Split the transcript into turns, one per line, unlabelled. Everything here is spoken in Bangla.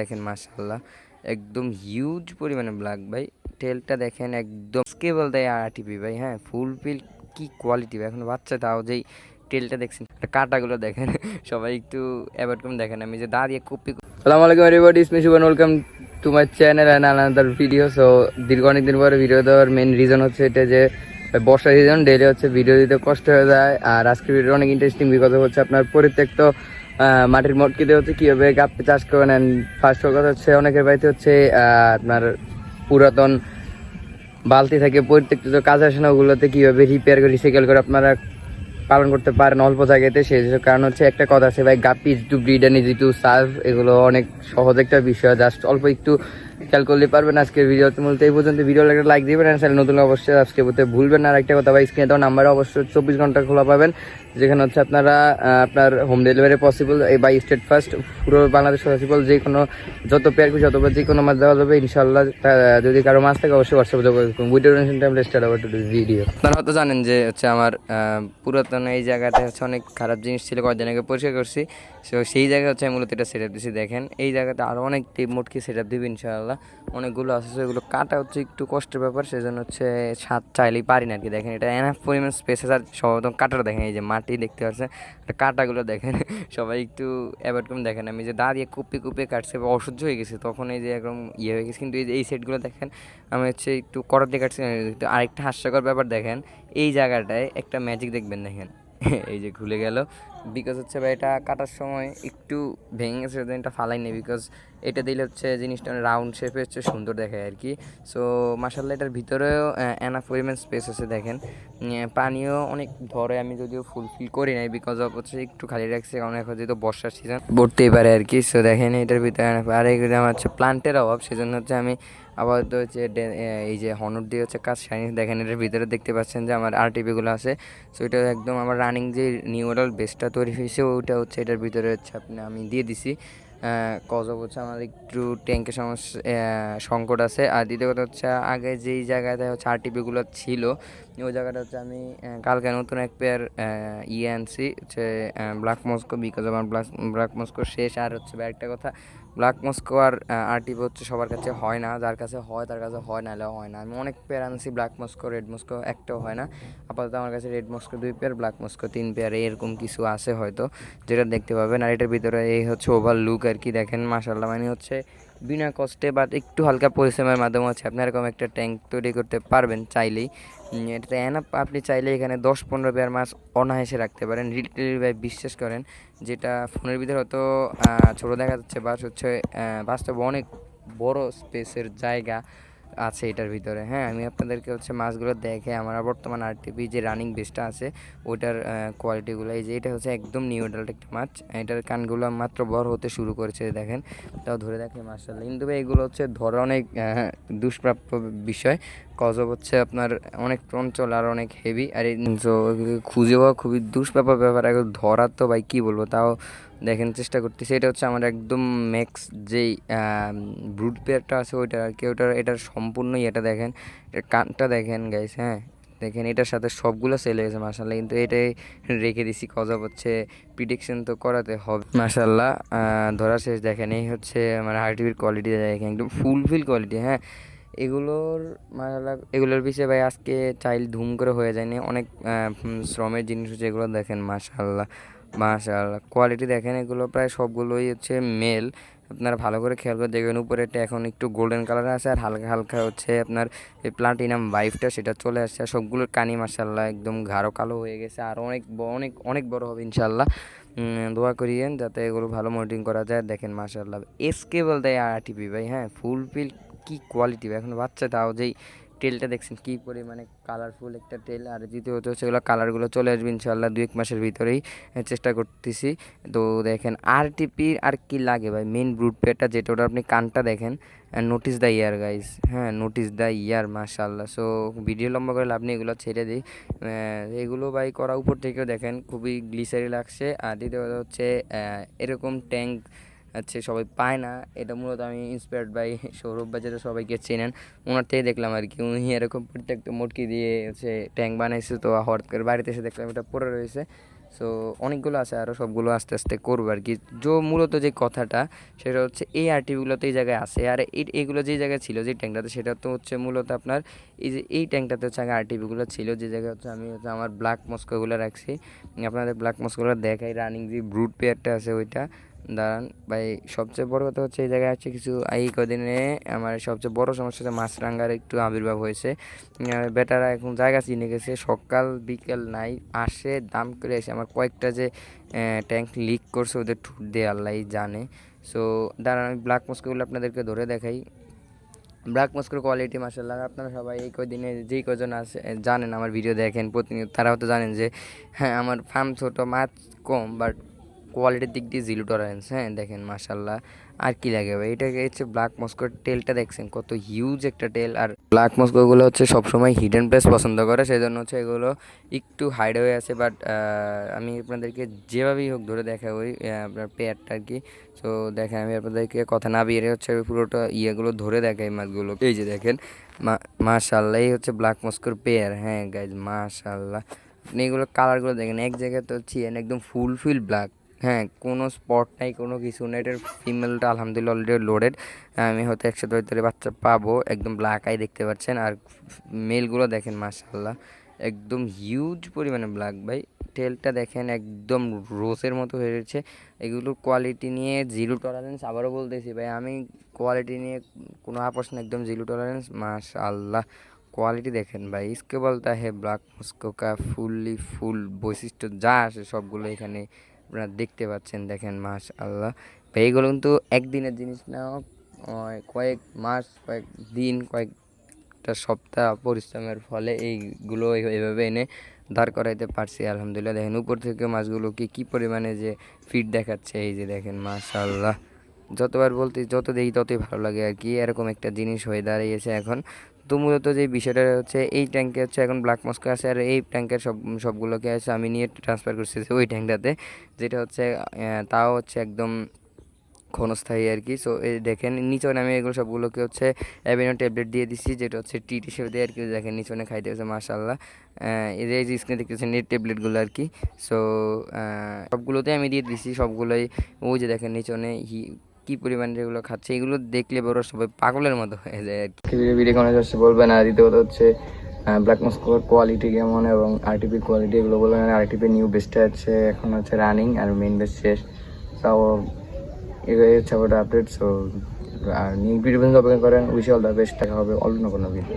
দেখেন মাশাল্লাহ একদম হিউজ পরিমাণে ব্ল্যাক ভাই। টেলটা দেখেন একদম স্কেবল দেয় আর আরটিপি ভাই হ্যাঁ ফুল ফিল কি কোয়ালিটি ভাই। এখন বাচ্চা, তাও যেই টেলটা দেখছেন কাটাগুলো দেখেন, সবাই একটু অ্যাভয়েড দেখেন আমি যে দাঁড়িয়ে কপি সালাম আলাইকুম everybody ইসমি Shuvon welcome to my channel and another video so দীর্ঘ অনেক দিন পরে ভিডিও দেওয়ার মেন রিজন হচ্ছে এটা যে, বর্ষা সিজন ডেলি হচ্ছে ভিডিও দিতে কষ্ট হয়ে যায়। আর আজকের ভিডিও অনেক ইন্টারেস্টিং বিকজ হচ্ছে আপনার পরিত্যক্ত মাটির মটকিতে হচ্ছে কীভাবে গাপ্পে চাষ করবেন অ্যান্ড ফার্স্ট কথা হচ্ছে অনেকের বাড়িতে হচ্ছে আপনার পুরাতন বালতি থাকে যে কাজ আসে না, ওগুলোতে কীভাবে রিপেয়ার করে রিসাইকেল করে আপনারা পালন করতে পারেন অল্প জায়গাতে। সেই কারণ হচ্ছে একটা কথা আছে, ভাই guppy to breed and easy to serve এগুলো অনেক সহজ একটা বিষয়। জাস্ট অল্প একটু খেয়াল করলে পারবেন আজকের ভিডিওতে মূলত এই পর্যন্ত ভিডিও একটা লাইক দিবেন আর নতুন অবশ্যই সাবস্ক্রাইব করতে ভুলবেন আর একটা কথা, ভাই স্ক্রিনে দেওয়া নাম্বারে অবশ্যই চব্বিশ ঘণ্টা খোলা পাবেন। যেখানে হচ্ছে আপনারা আপনার হোম ডেলিভারি পসিবল এই বাই স্টেট ফার্স্ট পুরো বাংলাদেশ পসিবল যে কোনো যত পেয়ার খুশি অথবা যে কোনো মাছ দেওয়া যাবে ইনশাল্লাহ যদি কারও মাছ থাকে, অবশ্যই ভিডিও আপনারা হয়তো জানেন যে হচ্ছে আমার পুরাতন এই জায়গাতে হচ্ছে অনেক খারাপ জিনিস ছিল, কয়েকদিন আগে পরিষ্কার করছি। সো সেই জায়গায় হচ্ছে আমি মূলত এটা সেট আপ দিচ্ছি দেখেন। এই জায়গাতে আরও অনেক টিপ মোটকি সেট আপ দিবি ইনশাআল্লাহ। অনেকগুলো আছে সেগুলো কাটা হচ্ছে একটু কষ্টের ব্যাপার, সেজন্য হচ্ছে ছাদ চাইলেই পারি না আর কি দেখেন, এটা এনাফ পরিমাণ স্পেস আর সর্বপ্রথম কাটার দেখেন, এই যে মাটি দেখতে পাচ্ছেন। কাটাগুলো দেখেন, সবাই একটু অ্যাভয়েড করে দেখেন আমি যে দাঁড়িয়ে কুপি কুপি কাটছে অসহ্য হয়ে গেছে, তখন এই যে একদম ইয়ে হয়ে গেছে। কিন্তু এই যে, এই সেটগুলো দেখেন, আমি হচ্ছে একটু করাতে কাটছি আরেকটা হাস্যকর ব্যাপার দেখেন, এই জায়গাটায় একটা ম্যাজিক দেখবেন দেখেন। এই যে খুলে গেল বিকজ হচ্ছে ভাই, এটা কাটার সময় একটু ভেঙে গেছে, সেজন্য এটা ফালাই নেই। বিকজ এটা দিলে হচ্ছে জিনিসটা রাউন্ড শেপে হচ্ছে সুন্দর দেখায় আর কি। সো মাসাল্লাহ এটার ভিতরেও এনাফ পরিমাণ স্পেস আছে দেখেন। পানিও অনেক ধরে, আমি যদিও ফুলফিল করি নাই বিকজ অফ হচ্ছে একটু খালি রাখছি, কারণ এখন যেহেতু বর্ষার সিজন পড়তেই পারে আর কি। সো দেখেন এটার ভিতরে আর এগুলো আমার হচ্ছে প্লান্টের অভাব, সেজন্য হচ্ছে আমি আপাতত হচ্ছে এই যে হনর দিয়ে হচ্ছে কাজ সারি দেখেন এটার ভিতরে দেখতে পাচ্ছেন যে আমার আরটিপিগুলো আছে। সো এটা একদম আমার রানিং যে নিউ মডেল বেসটা তৈরি হয়েছে, ওইটা হচ্ছে এটার ভিতরে হচ্ছে আপনি, আমি দিয়ে দিছি। কজ অফ হচ্ছে আমার একটু ট্যাঙ্কের সমস্যা সংকট আছে। আর দ্বিতীয় কথা হচ্ছে, আগে যেই জায়গাতে হচ্ছে আর টিপিগুলো ছিল, ওই জায়গাটা হচ্ছে আমি কালকে নতুন এক পেয়ার ইয়ে আনছি, হচ্ছে ব্ল্যাক মস্কো বিকজ আমার ব্ল্যাক ব্ল্যাক মস্কো শেষ। আর হচ্ছে একটা কথা ব্ল্যাক মস্কো আর আরটিপি হচ্ছে সবার কাছে হয় না। যার কাছে হয়, তার কাছে হয় না হয় না। আমি অনেক পেয়ার আনছি ব্ল্যাক মস্কো রেড মস্কো একটাও হয় না। আপাতত আমার কাছে রেড মস্কো দুই পেয়ার ব্ল্যাক মস্কো তিন পেয়ার এরকম কিছু আছে হয়তো, যেটা দেখতে পাবেন। আর এটার ভিতরে এই হচ্ছে ওভার লুক আর কি, দেখেন মাসাল্লাহ মানে হচ্ছে বিনা কষ্টে বা একটু হালকা পরিশ্রমের মাধ্যমে হচ্ছে আপনি এরকম একটা ট্যাঙ্ক তৈরি করতে পারবেন চাইলেই। এটাতে এনাপ আপনি চাইলে এখানে দশ পনেরো পেয়ার মাস অনায়াসে রাখতে পারেন। রিটেল ভাই বিশ্বাস করেন, যেটা ফোনের ভিতরে হয়তো ছোটো দেখা যাচ্ছে বাস হচ্ছে বাস্তব অনেক বড় স্পেসের জায়গা। আছে এটার ভিতরে। হ্যাঁ আমি আপনাদেরকে হচ্ছে মাছগুলো দেখে আমার বর্তমান আরটিপি যে রানিং বেসটা আছে, ওইটার কোয়ালিটিগুলো এই যে এটা হচ্ছে একদম নিউ অ্যাডাল্ট একটা মাছ। এটার কানগুলো মাত্র বড় হতে শুরু করেছে দেখেন। তাও ধরে দেখে মাছটা কিন্তু এগুলো হচ্ছে ধরা অনেক দুষ্প্রাপ্য বিষয়। কজব হচ্ছে আপনার অনেক চঞ্চল আর অনেক হেভি আর খুঁজে পাওয়া খুবই দুষ্প্রাপ্য ব্যাপার। এখন ধরার তো ভাই কী বলব, তাও দেখেন চেষ্টা করতেছি। এটা হচ্ছে আমার একদম ম্যাক্স যেই ব্রুড পেয়ারটা আছে ওইটা আর কি। ওটার, এটার সম্পূর্ণই এটা দেখেন এর কানটা দেখেন গাইস হ্যাঁ। দেখেন এটার সাথে সবগুলো সেল হয়েছে মার্শাল্লাহ কিন্তু এটাই রেখে দিছি কজব হচ্ছে প্রিডিকশন তো করাতে হবে। মার্শাল্লাহ ধরা শেষ, দেখেন এই হচ্ছে আমার আরটিভির কোয়ালিটি দেখেন একদম ফুলফিল কোয়ালিটি হ্যাঁ। এগুলোর এগুলোর বিষয়ে ভাই আজকে চাইল ধুম করে হয়ে যায়নি অনেক শ্রমের জিনিস হচ্ছে এগুলো দেখেন মাশাল্লাহ মাশাল্লাহ কোয়ালিটি দেখেন, এগুলো প্রায় সবগুলোই হচ্ছে মেল আপনারা ভালো করে খেয়াল করে দেখবেন উপরেটা এখন একটু গোল্ডেন কালার আছে আর হালকা হালকা হচ্ছে আপনার এই প্লাটিনাম বাইফটা সেটা চলে আসছে। আর সবগুলোর কানি মাসাল্লাহ একদম গাঢ় কালো হয়ে গেছে। আর অনেক অনেক অনেক বড় হবে ইনশাল্লাহ দোয়া করিয়েন যাতে এগুলো ভালো মনিটরিং করা যায়। দেখেন মাসাল্লাহ এসকে বলতে আরটিপি ভাই হ্যাঁ ফুল ফিল কি কোয়ালিটি ভাই? এখন বাচ্চা তাও যেই টেলটা দেখছেন, কি পরিমাণে কালারফুল একটা টেল আর দ্বিতীয়ত এগুলো কালারগুলো চলে আসবে ইনশাল্লাহ দু এক মাসের ভিতরেই চেষ্টা করতেছি। তো দেখেন আর টিপির আর কি লাগে ভাই? মেন ব্রুট পেয়ারটা যেটা ওটা আপনি কানটা দেখেন নোটিস দ্য ইয়ার গাইস হ্যাঁ নোটিস দ্য ইয়ার মাশাল্লাহ সো ভিডিও লম্বা করে লাভ এগুলো ছেড়ে দিই। এগুলো বাই করা উপর থেকেও দেখেন, খুবই গ্লিসারি লাগছে। আর দ্বিতীয়ত হচ্ছে এরকম ট্যাঙ্ক হচ্ছে সবাই পায় না। এটা মূলত আমি ইন্সপায়ার্ড বাই সৌরভ বা যেটা সবাইকে চেনেন, ওনার থেকে দেখলাম আর কি। উনি এরকম প্রত্যেকটা মটকি দিয়ে হচ্ছে ট্যাঙ্ক বানাইছে তো হঠাৎ করে বাড়িতে এসে দেখলাম এটা পড়ে রয়েছে। সো অনেকগুলো আছে আরও সবগুলো আস্তে আস্তে করব আর কি। যে, মূলত যে কথাটা, সেটা হচ্ছে এই আরটিভিগুলো এই জায়গায় আছে। আর এই এগুলো যে জায়গায় ছিল, যে ট্যাঙ্কটাতে সেটা তো হচ্ছে মূলত আপনার এই যে, এই ট্যাঙ্কটাতে হচ্ছে আগে আরটিভিগুলো ছিল। যে জায়গায় হচ্ছে আমি হচ্ছে আমার ব্ল্যাক মস্কোগুলো রাখছি। আপনাদের ব্ল্যাক মস্কোগুলো দেখাই রানিং যে ব্রুট পেয়ারটা আছে ওইটা। দাঁড়ান। ভাই, সবচেয়ে বড় কথা হচ্ছে এই জায়গায় আছে কিছু এই কদিনে আমার সবচেয়ে বড় সমস্যা হচ্ছে মাছরাঙ্গার একটু আবির্ভাব হয়েছে। বেটারা এখন জায়গা চিনে গেছে, সকাল বিকেল নাই, আসে, দাম করে এসে আমার কয়েকটা যে ট্যাঙ্ক লিক করছে ওদের ঠুট দিয়ে আল্লাহ জানে। সো দাঁড়ান, আমি ব্ল্যাক মস্কোগুলো আপনাদেরকে ধরে দেখাই। ব্ল্যাক মস্কোর কোয়ালিটি মাসাল্লাহ আপনারা সবাই এই কদিনে যেই কজন আছে জানেন, আমার ভিডিও দেখেন। প্রতিনিয়ত তারাও তো জানেন যে হ্যাঁ আমার ফার্ম ছোটো, মাছ কম বাট কোয়ালিটির দিক দিয়ে জিরো টলারেন্স হ্যাঁ দেখেন মাসাল্লাহ আর কি লাগে ভাই? এটাকে হচ্ছে ব্ল্যাক মস্কোর টেলটা দেখছেন? কত হিউজ একটা টেল আর ব্ল্যাক মস্কোগুলো হচ্ছে সবসময় হিডেন প্লেস পছন্দ করে সেই জন্য হচ্ছে এগুলো একটু হাইড হয়ে আছে বাট আমি আপনাদেরকে যেভাবেই হোক ধরে দেখা ওই আপনার পেয়ারটা আর কি। তো দেখেন, আমি আপনাদেরকে কথা না বেরিয়ে হচ্ছে পুরোটা ইয়েগুলো ধরে দেখাই মাছগুলো। এই যে দেখেন মাশাল্লাহ এই হচ্ছে ব্ল্যাক মস্কোর পেয়ার হ্যাঁ গাইজ মাশাল্লাহ আপনি এগুলো কালারগুলো দেখেন, এক জায়গায় তো চিয়েন একদম ফুলফিল ব্ল্যাক হ্যাঁ কোনো স্পট নাই, কোনো কিছু নেই। এটার ফিমেলটা আলহামদুলিল্লাহ অলরেডি লোডেড আমি হয়তো একসাথে হয়তো বাচ্চা পাবো, একদম ব্ল্যাক আই দেখতে পাচ্ছেন। আর মেলগুলো দেখেন মাশাল্লাহ একদম হিউজ পরিমাণে ব্ল্যাক ভাই। টেলটা দেখেন, একদম রোসের মতো হয়ে রয়েছে। এগুলোর কোয়ালিটি নিয়ে জিরো টলারেন্স আবারও বলতেছি ভাই, আমি কোয়ালিটি নিয়ে কোনো আপোষ না একদম জিরো টলারেন্স মাশাল্লাহ কোয়ালিটি দেখেন ভাই ইসকে বলতে হে ব্ল্যাক মস্কোকা ফুললি ফুল বৈশিষ্ট্য যা আসে সবগুলো এখানে। আপনারা দেখতে পাচ্ছেন, দেখেন মাস আল্লাহ ভাই, এগুলো কিন্তু একদিনের জিনিস না কয়েক মাস, কয়েক দিন, কয়েকটা সপ্তাহ পরিশ্রমের ফলে এইগুলো এইভাবে এনে দাঁড় করাইতে পারছি, আলহামদুলিল্লাহ। দেখেন, উপর থেকে মাছগুলোকে কি পরিমাণে যে ফিট দেখাচ্ছে, এই যে দেখেন মাশাল্লাহ যতবার বলতে, যত দেখি ততই ভালো লাগে আর কি। এরকম একটা জিনিস হয়ে দাঁড়িয়েছে এখন। তো মূলত যে বিষয়টা হচ্ছে, এই ট্যাঙ্কে হচ্ছে এখন ব্ল্যাক মস্কো আছে আর এই ট্যাঙ্কের সব, সবগুলোকে আছে আমি নিয়ে ট্রান্সফার করছি ওই ট্যাঙ্কটাতে যেটা হচ্ছে তাও হচ্ছে একদম ক্ষণস্থায়ী আর কি। সো এই দেখেন নিচনে আমি এগুলো সবগুলোকে হচ্ছে অ্যাভিনো ট্যাবলেট দিয়ে দিচ্ছি যেটা হচ্ছে টি হিসেবে দিয়ে আর কি। দেখেন নিচনে খাইতে হচ্ছে মাশাল্লাহ এই যে স্ক্রিনে দেখতেছেন নেট ট্যাবলেটগুলো আর কি। সো সবগুলোতে আমি দিয়ে দিচ্ছি সবগুলোই। ওই যে দেখেন নিচনে হি কি পরিমাণ যেগুলো খাচ্ছে, এগুলো দেখলে বড় সবাই পাগলের মতো হয়ে যায় আর কি। ভিডিও কোনো হচ্ছে বলবেন আর দ্বিতীয় কথা হচ্ছে ব্ল্যাক মস্কোর কোয়ালিটি কেমন এবং আরটিপি কোয়ালিটি এগুলো বলবেন আরটিপি নিউ বেস্টে আছে, এখন হচ্ছে রানিং আর মেইন বেস্ট শেষ। তাও এগুলো হচ্ছে আপডেট সো আর নিউ ভিডিও পর্যন্ত অপেক্ষা করেন উইশ অল দ্য বেস্ট দেখা হবে অন্য কোনো ভিডিও